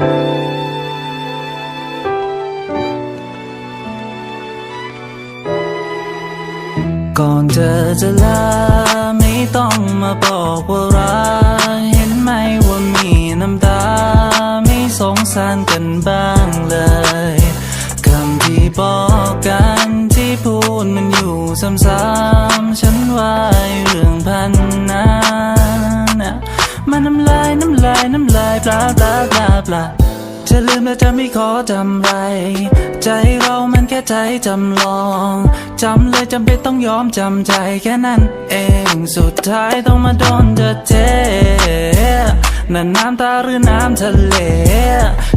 ก่อนเธอจะลาไม่ต้องมาบอกว่ารักเห็นไหมว่ามีน้ำตา ไม่สงสารกันบ้างเลยคำที่บอกกันที่พูดมันอยู่ซ้ำๆฉันว่าเรื่องพันนั้นะมันน้ำลายน้ำลายน้ำลายปลาปลาปลาปลาจะลืมและจะไม่ขอจำไร ใจเรามันแค่ใจจำลองจำเลยจำเป็นต้องยอมจำใจแค่นั้นเองสุดท้ายต้องมาโดนเธอเจนั่นน้ำตาหรือน้ำทะเล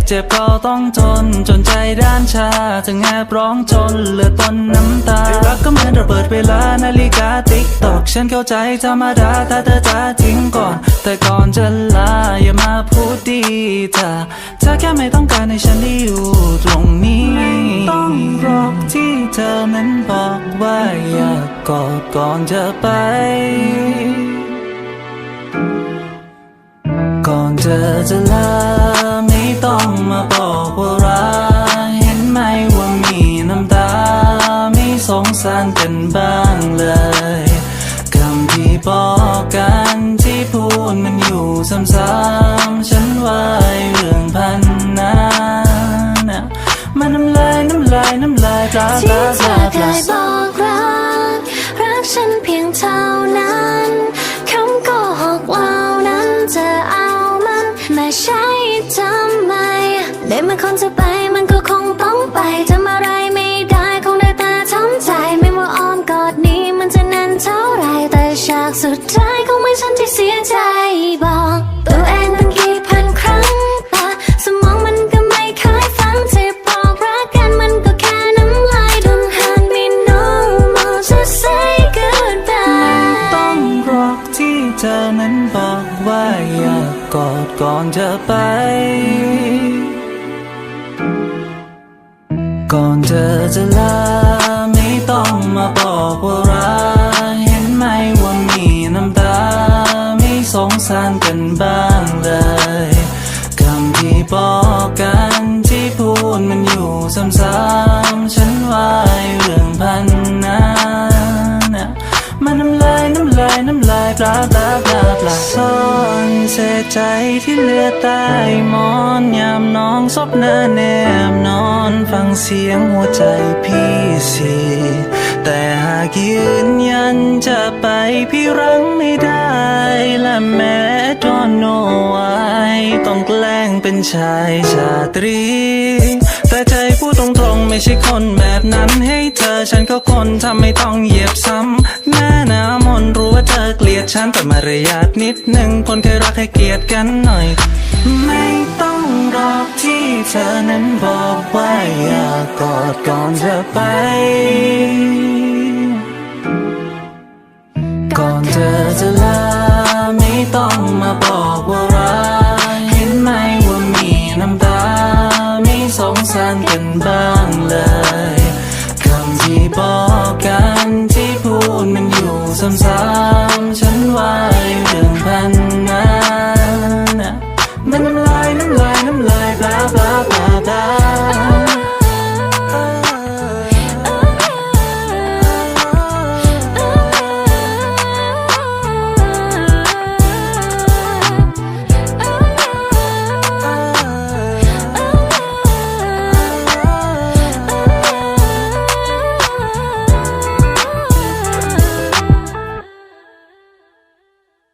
เจ็บก็ต้องทนจนใจด้านชาถึงแอบร้องจนเหลือต้นน้ำตารักก็เหมือนระเบิดเวลานาฬิกาติ๊กตอกฉันเข้าใจธรรมดาถ้าเธอจะทิ้งก่อน แต่ก่อนจะลาอย่ามาพูดดีเธอเธอแค่ไม่ต้องการให้ฉันได้อยู่ตรงนี้ต้องรอกที่เธอนั้นบอกว่าอยากกอดก่อนจะไป ก่อนเธอจะลาไม่ต้องมาบอกว่ารักเห็นไหมว่ามีน้ำตา ไม่สงสารกันบ้าง ได้มาคนจะไปมันก็คงต้องไปทำอะไรไม่ได้คงได้แต่ทำใจ ไม่ว่าอ้อมกอดนี้มันจะนานเท่าไรแต่ฉากสุดท้ายคงไม่ฉันที่เสียใจบอกตัวเองตั้งกี่พันครั้งแต่สมองมันก็ไม่เคยฟังที่บอกรักกันมันก็แค่น้ำลาย Don't hurt me no more just say goodbye ต้องรอกที่เธอนั้นบอกว่าอยากกอดก่อนจะไป ก่อนเธอจะลาไม่ต้องมาบอกว่ารักเห็นไหมว่ามีน้ำตา ไม่สงสารกันบ้างเลยคำที่บอกกันที่พูดมันอยู่ซ้ำๆฉันว่าเรื่องพันนั้นน่ะมันน้ำลายน้ำลายน้ำลายปลาปลาปลาปลา เสใจที่เหลือใต้หมอนยามน้องซบหน้าแนมนอนฟังเสียงหัวใจพี่สิแต่หากยืนยันจะไปพี่รั้งไม่ได้และแม้ดอนโนไว้ต้องแกล้งเป็นชายชาตรี ใจพูดตรงๆ ไม่ใช่คนแบบนั้น ให้เธอฉันก็คนทำไม่ต้องเหยียบซ้ำแม่น้ำมนต์รู้ว่าเธอเกลียดฉันแต่มารยาทนิดหนึ่งคนเคยรักให้เกียดกันหน่อย ไม่ต้องรอกที่เธอนั้นบอกว่าอยากกอดก่อนจะไปันบ้างเลยคำที่บอกกันที่พูดมันอยู่ซ้ำๆฉันว่า